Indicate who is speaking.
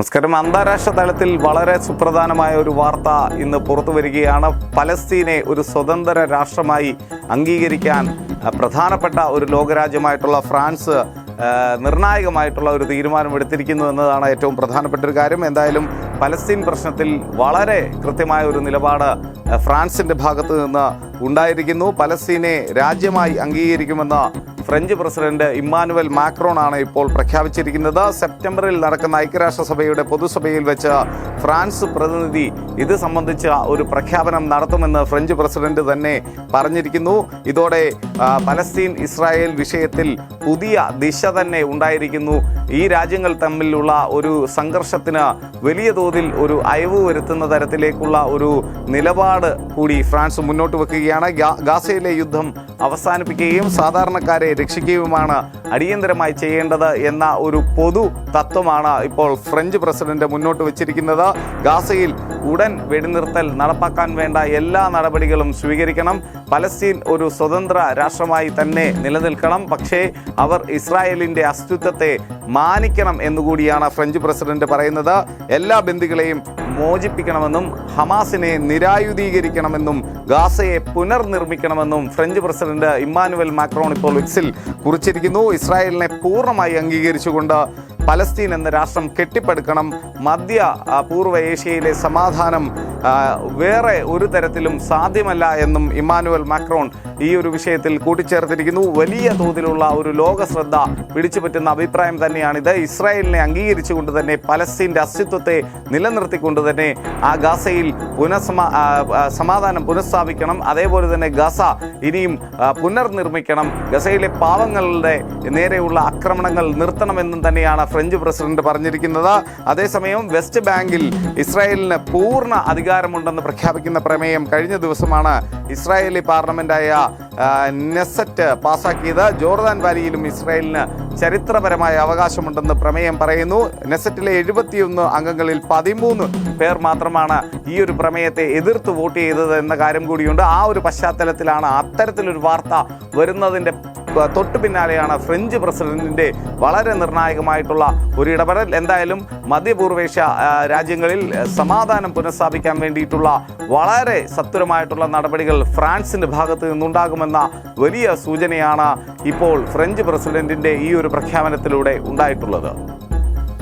Speaker 1: നമസ്കാരം. അന്താരാഷ്ട്ര തലത്തിൽ വളരെ സുപ്രധാനമായ ഒരു വാർത്ത ഇന്ന് പുറത്തു വരികയാണ്. പലസ്തീനെ ഒരു സ്വതന്ത്ര രാഷ്ട്രമായി അംഗീകരിക്കാൻ പ്രധാനപ്പെട്ട ഒരു ലോകരാജ്യമായിട്ടുള്ള ഫ്രാൻസ് നിർണായകമായിട്ടുള്ള ഒരു തീരുമാനം എടുത്തിരിക്കുന്നു എന്നതാണ് ഏറ്റവും പ്രധാനപ്പെട്ട ഒരു കാര്യം. എന്തായാലും പലസ്തീൻ പ്രശ്നത്തിൽ വളരെ കൃത്യമായ ഒരു നിലപാട് ഫ്രാൻസിന്റെ ഭാഗത്ത് നിന്ന് ഉണ്ടായിരിക്കുന്നു. പലസ്തീനെ രാജ്യമായി അംഗീകരിക്കുമെന്ന് ഫ്രഞ്ച് പ്രസിഡന്റ് ഇമ്മാനുവൽ മാക്രോൺ ആണ് ഇപ്പോൾ പ്രഖ്യാപിച്ചിരിക്കുന്നത്. സെപ്റ്റംബറിൽ നടക്കുന്ന ഐക്യരാഷ്ട്രസഭയുടെ പൊതുസഭയിൽ വെച്ച് ഫ്രാൻസ് പ്രതിനിധി ഇത് സംബന്ധിച്ച ഒരു പ്രഖ്യാപനം നടത്തുമെന്ന് ഫ്രഞ്ച് പ്രസിഡന്റ് തന്നെ പറഞ്ഞിരിക്കുന്നു. ഇതോടെ പലസ്തീൻ ഇസ്രായേൽ വിഷയത്തിൽ പുതിയ ദിശ തന്നെ ഉണ്ടായിരിക്കുന്നു. ഈ രാജ്യങ്ങൾ തമ്മിലുള്ള ഒരു സംഘർഷത്തിന് വലിയ തോതിൽ ഒരു അയവ് വരുത്തുന്ന തരത്തിലേക്കുള്ള ഒരു നിലപാട് കൂടി ഫ്രാൻസ് മുന്നോട്ട് വെക്കുകയാണ്. ഗാ- ഗാസയിലെ യുദ്ധം അവസാനിപ്പിക്കുകയും സാധാരണക്കാരെ രക്ഷിക്കുകയുമാണ് അടിയന്തരമായി ചെയ്യേണ്ടത് എന്ന ഒരു പൊതു തത്വമാണ് ഇപ്പോൾ ഫ്രഞ്ച് പ്രസിഡന്റ് മുന്നോട്ട് വച്ചിരിക്കുന്നത്. ഗാസയിൽ ഉടൻ വെടിനിർത്തൽ നടപ്പാക്കാൻ വേണ്ട എല്ലാ നടപടികളും സ്വീകരിക്കണം. പലസ്തീൻ ഒരു സ്വതന്ത്ര രാഷ്ട്രമായി തന്നെ നിലനിൽക്കണം. പക്ഷേ അവർ ഇസ്രായേലിന്റെ അസ്തിത്വത്തെ മാനിക്കണം എന്നുകൂടിയാണ് ഫ്രഞ്ച് പ്രസിഡന്റ് പറയുന്നത്. എല്ലാ ബന്ദികളെയും മോചിപ്പിക്കണമെന്നും ഹമാസിനെ നിരായുധീകരിക്കണമെന്നും ഗാസയെ പുനർനിർമ്മിക്കണമെന്നും ഫ്രഞ്ച് പ്രസിഡന്റ് ഇമ്മാനുവൽ മാക്രോൺ ഇപ്പോൾ വിക്സിൽ കുറിച്ചിരിക്കുന്നു. ഇസ്രായേലിനെ പൂർണമായി അംഗീകരിച്ചുകൊണ്ട് പലസ്തീൻ എന്ന രാഷ്ട്രം കെട്ടിപ്പടുക്കണം. മധ്യ പൂർവ ഏഷ്യയിലെ സമാധാനം വേറെ ഒരു തരത്തിലും സാധ്യമല്ല എന്നും ഇമ്മാനുവൽ മാക്രോൺ ഈ ഒരു വിഷയത്തിൽ കൂട്ടിച്ചേർത്തിരിക്കുന്നു. വലിയ തോതിലുള്ള ഒരു ലോക ശ്രദ്ധ പിടിച്ചുപറ്റുന്ന അഭിപ്രായം തന്നെയാണിത്. ഇസ്രായേലിനെ അംഗീകരിച്ചുകൊണ്ട് തന്നെ പലസ്തീന്റെ അസ്തിത്വത്തെ നിലനിർത്തിക്കൊണ്ട് തന്നെ ആ ഗാസയിൽ സമാധാനം പുനഃസ്ഥാപിക്കണം. അതേപോലെ തന്നെ ഗസ ഇനിയും പുനർനിർമ്മിക്കണം. ഗസയിലെ പാവങ്ങളുടെ നേരെയുള്ള ആക്രമണങ്ങൾ നിർത്തണമെന്നും തന്നെയാണ് ഫ്രഞ്ച് പ്രസിഡന്റ് പറഞ്ഞിരിക്കുന്നത്. അതേസമയം വെസ്റ്റ് ബാങ്കിൽ ഇസ്രായേലിന് പൂർണ അധികാരമുണ്ടെന്ന് പ്രഖ്യാപിക്കുന്ന പ്രമേയം കഴിഞ്ഞ ദിവസമാണ് ഇസ്രായേലി പാർലമെന്റായ നെസറ്റ് പാസാക്കിയത് ജോർദാൻ വാലിയിലും ഇസ്രായേലിന് ചരിത്രപരമായ അവകാശമുണ്ടെന്ന് പ്രമേയം പറയുന്നു. നെസറ്റിലെ എഴുപത്തിയൊന്ന് അംഗങ്ങളിൽ പതിമൂന്ന് പേർ മാത്രമാണ് ഈ ഒരു പ്രമേയത്തെ എതിർത്ത് വോട്ട് ചെയ്തത് എന്ന കാര്യം കൂടിയുണ്ട്. ആ ഒരു പശ്ചാത്തലത്തിലാണ് അത്തരത്തിലൊരു വാർത്ത വരുന്നതിന്റെ തൊട്ടു പിന്നാലെയാണ് ഫ്രഞ്ച് പ്രസിഡന്റിന്റെ വളരെ നിർണായകമായിട്ടുള്ള ഒരു ഇടപെടൽ. എന്തായാലും മധ്യപൂർവേഷ്യ രാജ്യങ്ങളിൽ സമാധാനം പുനഃസ്ഥാപിക്കാൻ വേണ്ടിയിട്ടുള്ള വളരെ സത്വരമായിട്ടുള്ള നടപടികൾ ഫ്രാൻസിന്റെ ഭാഗത്ത് നിന്നുണ്ടാകുമെന്ന വലിയ സൂചനയാണ് ഇപ്പോൾ ഫ്രഞ്ച് പ്രസിഡന്റിന്റെ ഈ ഒരു പ്രഖ്യാപനത്തിലൂടെ ഉണ്ടായിട്ടുള്ളത്.